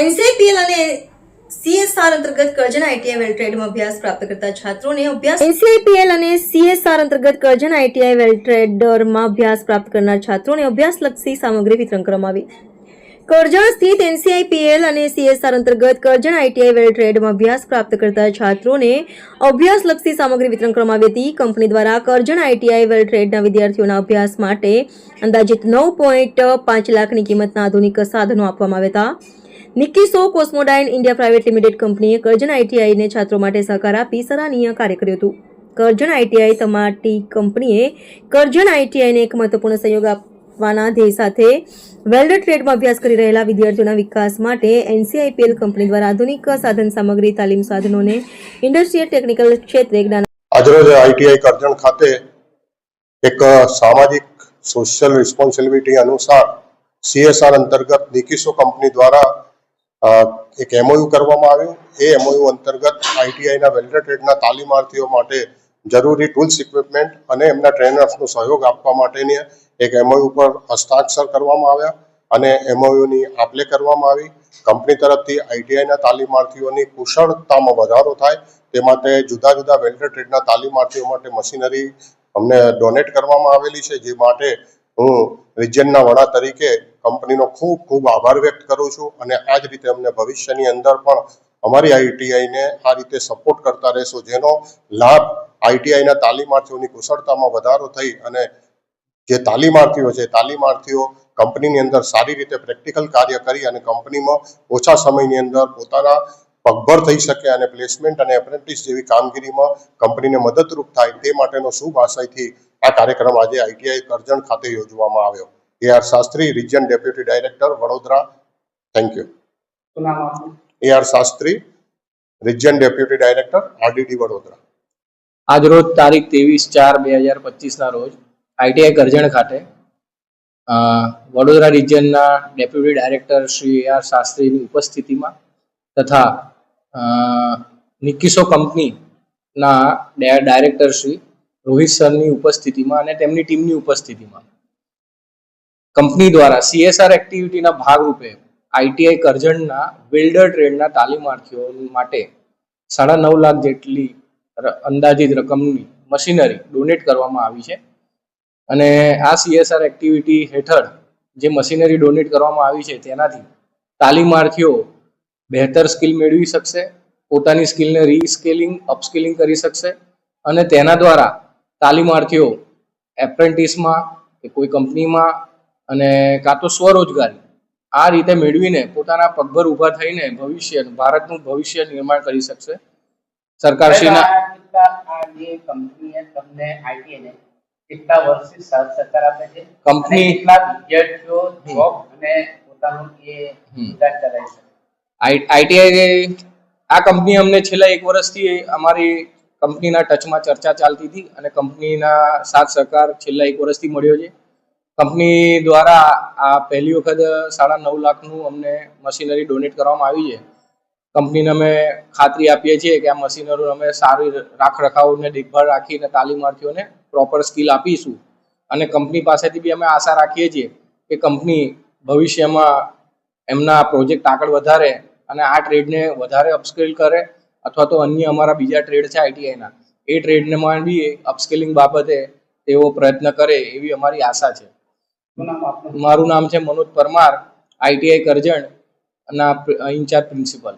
એનસીપીએલ અને સીએસઆર અંતર્ગત કરજણ આઈટીઆઈ વેલ અભ્યાસ પ્રાપ્ત કરતા છાત્રોને અભ્યાસ એનસીઆઈપીએલ અને સીએસઆર અંતર્ગત કરજણ આઈટીઆઈ વેલ અભ્યાસ પ્રાપ્ત કરનાર છાત્રોને અભ્યાસલક્ષી સામગ્રી વિતરણ કરવામાં આવી. કરજણ સ્થિત એનસીઆઈપીએલ અને સીએસઆર અંતર્ગત કરજણ આઈટીઆઈ વેલ અભ્યાસ પ્રાપ્ત કરતા છાત્રોને અભ્યાસલક્ષી સામગ્રી વિતરણ કરવામાં આવી હતી. કંપની દ્વારા કરજણ આઈટીઆઈ વેલ ટ્રેડના વિદ્યાર્થીઓના અભ્યાસ માટે અંદાજિત નવ પોઈન્ટ પાંચ લાખની કિંમતના આધુનિક સાધનો આપવામાં આવ્યા હતા. Nikkiso Cosmodyne India private limited કંપનીએ કરજણ આઈટીઆઈને છાત્રો માટે સહકાર આપી સરાહનીય કાર્ય કર્યું હતું. કરજણ આઈટીઆઈ તમાટી કંપનીએ કરજણ આઈટીઆઈને એક મહત્વપૂર્ણ સહયોગ આપવાના ધ્યેય સાથે વેલ્ડર ટ્રેડમાં અભ્યાસ કરી રહેલા વિદ્યાર્થીઓના વિકાસ માટે એનસીઆઈપીએલ કંપની દ્વારા આધુનિક સાધન સામગ્રી, તાલીમ સાધનોને ઇન્ડસ્ટ્રીયલ ટેકનિકલ ક્ષેત્રે જ્ઞાન આજરોજ આઈટીઆઈ કરજણ ખાતે એક સામાજિક, સોશિયલ રિસ્પોન્સિબિલિટી અનુસાર સીએસઆર અંતર્ગત નિકિસો કંપની દ્વારા એક એમઓયુ કરવામાં આવ્યું. એ એમઓયુ અંતર્ગત આઈટીઆઈના વેલ્ડર ટ્રેડના તાલીમાર્થીઓ માટે જરૂરી ટૂલ્સ, ઇક્વિપમેન્ટ અને એમના ટ્રેનર્સનો સહયોગ આપવા માટેની એક એમઓયુ પર હસ્તાક્ષર કરવામાં આવ્યા અને એમઓયુની આપલે કરવામાં આવી. કંપની તરફથી આઈટીઆઈના તાલીમાર્થીઓની કુશળતામાં વધારો થાય તે માટે જુદા જુદા વેલ્ડર ટ્રેડના તાલીમાર્થીઓ માટે મશીનરી અમને ડોનેટ કરવામાં આવેલી છે, જે માટે હું રિજિયનના વડા તરીકે કંપનીનો ખૂબ ખૂબ આભાર વ્યક્ત કરું છું અને આ જ રીતે અમને ભવિષ્યની અંદર પણ અમારી આઈટીઆઈને આ રીતે સપોર્ટ કરતા રહેશો, જેનો લાભ આઈટીઆઈના તાલીમાર્થીઓની કુશળતામાં વધારો થઈ અને જે તાલીમાર્થીઓ છે, તાલીમાર્થીઓ કંપનીની અંદર સારી રીતે પ્રેક્ટિકલ કાર્ય કરી અને કંપનીમાં ઓછા સમયની અંદર પોતાના પગભર થઈ શકે અને પ્લેસમેન્ટ અને એપ્રેન્ટિસ જેવી કામગીરીમાં કંપનીને મદદરૂપ થાય, તે માટેનો શુભ આશયથી આ કાર્યક્રમ આજે આઈટીઆઈ કરજણ ખાતે યોજવામાં આવ્યો. A R Shastri, region deputy director, Vadodara. Thank you A R Shastri, region deputy director, R D D Vadodara. આજરોજ તારીખ ત્રેવીસ ચાર બે હજાર પચીસના રોજ આઈટીઆઈ કરજણ ખાતે વડોદરા રિજિયનના ડેપ્યુટી ડાયરેક્ટર શ્રી આર શાસ્ત્રીની ઉપસ્થિતિમાં તથા નિકીસો કંપનીના ડાયરેક્ટર શ્રી રોહિત સરની ઉપસ્થિતિમાં અને તેમની ટીમની ઉપસ્થિતિમાં કંપની દ્વારા સીએસઆર એક્ટિવિટીના ભાગરૂપે આઈટીઆઈ કરજણના બિલ્ડર ટ્રેડના તાલીમાર્થીઓ માટે સાડા નવ લાખ જેટલી અંદાજિત રકમની મશીનરી ડોનેટ કરવામાં આવી છે. અને આ સીએસઆર એક્ટિવિટી હેઠળ જે મશીનરી ડોનેટ કરવામાં આવી છે તેનાથી તાલીમાર્થીઓ બહેતર સ્કિલ મેળવી શકશે, પોતાની સ્કિલને રીસ્કેલિંગ, અપસ્કિલિંગ કરી શકશે અને તેના દ્વારા તાલીમાર્થીઓ એપ્રેન્ટિસમાં કે કોઈ કંપનીમાં અને કાં તો સ્વરોજગારી. આ રીતે મેળવીને પોતાના પગભર ઊભા થઈને ભવિષ્ય ભારતનું ભવિષ્ય નિર્માણ કરી શકશે. સરકારશ્રીના કંપની- આઈટીઆઈ આ કંપની અમને છેલ્લા એક વર્ષથી અમારી કંપનીના ટચમાં ચર્ચા ચાલતી હતી અને કંપનીના સાથ સહકાર છેલ્લા એક વર્ષથી મળ્યો છે. કંપની દ્વારા આ પહેલી વખત સાડા નવ લાખનું અમને મશીનરી ડોનેટ કરવામાં આવી છે. કંપનીને અમે ખાતરી આપીએ છીએ કે આ મશીનરી અમે સારી રાખ રખાવને દેખભાળ રાખીને તાલીમાર્થીઓને પ્રોપર સ્કિલ આપીશું. અને કંપની પાસેથી બી અમે આશા રાખીએ છીએ કે કંપની ભવિષ્યમાં એમના પ્રોજેક્ટ આગળ વધારે અને આ ટ્રેડને વધારે અપસ્કેલ કરે અથવા તો અન્ય અમારા બીજા ટ્રેડ છે આઈટીઆઈના એ ટ્રેડને બી અપસ્કેલિંગ બાબતે તેઓ પ્રયત્ન કરે એવી અમારી આશા છે. મારું નામ છે મનોજ પરમાર આઈટીઆઈ કરજણ ના ઇન્ચાર્જ પ્રિન્સિપલ.